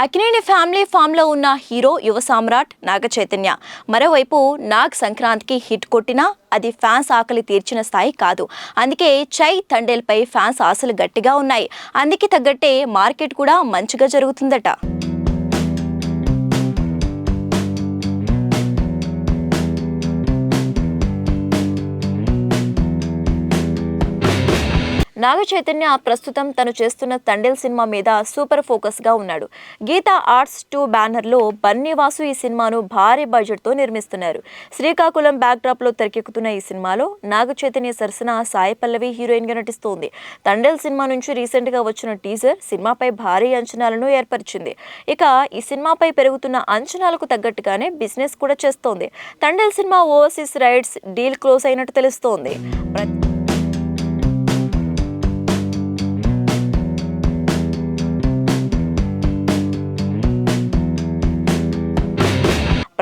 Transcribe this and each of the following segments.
Akkineni family ఫామ్లో ఉన్న hero యువ సామ్రాట్ నాగ చైతన్య. మరోవైపు నాగ్ సంక్రాంతికి హిట్ కొట్టినా అది ఫ్యాన్స్ ఆకలి తీర్చిన స్థాయి కాదు. అందుకే చై తండేల్పై ఫ్యాన్స్ ఆశలు గట్టిగా ఉన్నాయి. అందుకే తగ్గట్టే మార్కెట్ కూడా మంచిగా జరుగుతుందట. నాగ చైతన్య ప్రస్తుతం తను చేస్తున్న తండేల్ సినిమా మీద సూపర్ ఫోకస్గా ఉన్నాడు. గీత ఆర్ట్స్ టూ బ్యానర్లో బన్నీవాసు ఈ సినిమాను భారీ బడ్జెట్తో నిర్మిస్తున్నారు. శ్రీకాకుళం బ్యాక్డ్రాప్లో తెరకెక్కుతున్న ఈ సినిమాలో నాగ చైతన్య సరసన సాయి పల్లవి హీరోయిన్గా నటిస్తోంది. తండేల్ సినిమా నుంచి రీసెంట్గా వచ్చిన టీజర్ సినిమాపై భారీ అంచనాలను ఏర్పరిచింది. ఇక ఈ సినిమాపై పెరుగుతున్న అంచనాలకు తగ్గట్టుగానే బిజినెస్ కూడా చేస్తోంది. Thandel cinema overseas rights deal close అయినట్టు తెలుస్తోంది.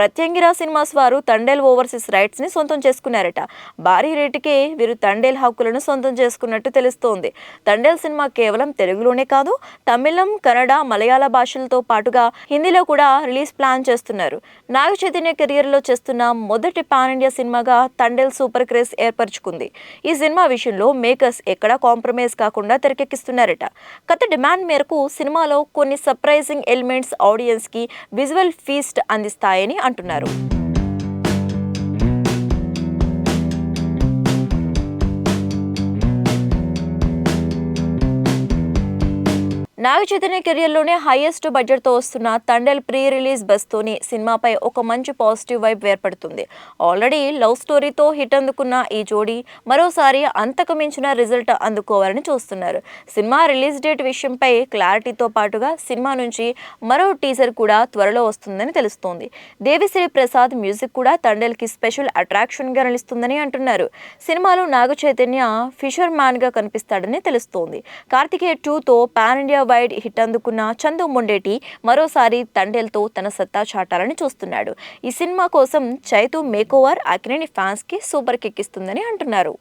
ప్రత్యంగిరా సినిమాస్ వారు తండేల్ ఓవర్సీస్ రైట్స్ని సొంతం చేసుకున్నారట. భారీ రేటుకే వీరు తండేల్ హక్కులను సొంతం చేసుకున్నట్టు తెలుస్తోంది. తండేల్ సినిమా కేవలం తెలుగులోనే కాదు తమిళం కన్నడ మలయాళ భాషలతో పాటుగా హిందీలో కూడా రిలీజ్ ప్లాన్ చేస్తున్నారు. నాగ చైతన్య కెరియర్లో చేస్తున్న మొదటి పాన్ ఇండియా సినిమాగా తండేల్ సూపర్ క్రేజ్ ఏర్పరచుకుంది. ఈ సినిమా విషయంలో మేకర్స్ ఎక్కడా కాంప్రమైజ్ కాకుండా తెరకెక్కిస్తున్నారట. కథ డిమాండ్ మేరకు సినిమాలో కొన్ని సర్ప్రైజింగ్ ఎలిమెంట్స్ ఆడియన్స్కి విజువల్ ఫీస్ట్ అందిస్తాయని అంటున్నారు. నాగ చైతన్య కెరియర్లోనే హైయెస్ట్ బడ్జెట్తో వస్తున్న తండెల్ ప్రీ రిలీజ్ బస్తోని సినిమాపై ఒక మంచి పాజిటివ్ వైబ్ ఏర్పడుతుంది. ఆల్రెడీ లవ్ స్టోరీతో హిట్ అందుకున్న ఈ జోడీ మరోసారి అంతకు మించిన రిజల్ట్ అందుకోవాలని చూస్తున్నారు. సినిమా రిలీజ్ డేట్ విషయంపై క్లారిటీతో పాటుగా సినిమా నుంచి మరో టీజర్ కూడా త్వరలో వస్తుందని తెలుస్తోంది. దేవిశ్రీ ప్రసాద్ మ్యూజిక్ కూడా తండేల్కి స్పెషల్ అట్రాక్షన్గా నిలుస్తుందని అంటున్నారు. సినిమాలో నాగ చైతన్య ఫిషర్ మ్యాన్గా కనిపిస్తాడని తెలుస్తోంది. కార్తికేయ టూతో పాన్ ఇండియా వైడ్ హిట్ అందుకున్న చందు మొండేటి మరోసారి తండేల్తో తన సత్తా చాటాలని చూస్తున్నాడు. ఈ సినిమా కోసం చైతు మేకోవర్ అక్కినేని ఫ్యాన్స్కి సూపర్ కిక్ ఇస్తుందని అంటున్నారు.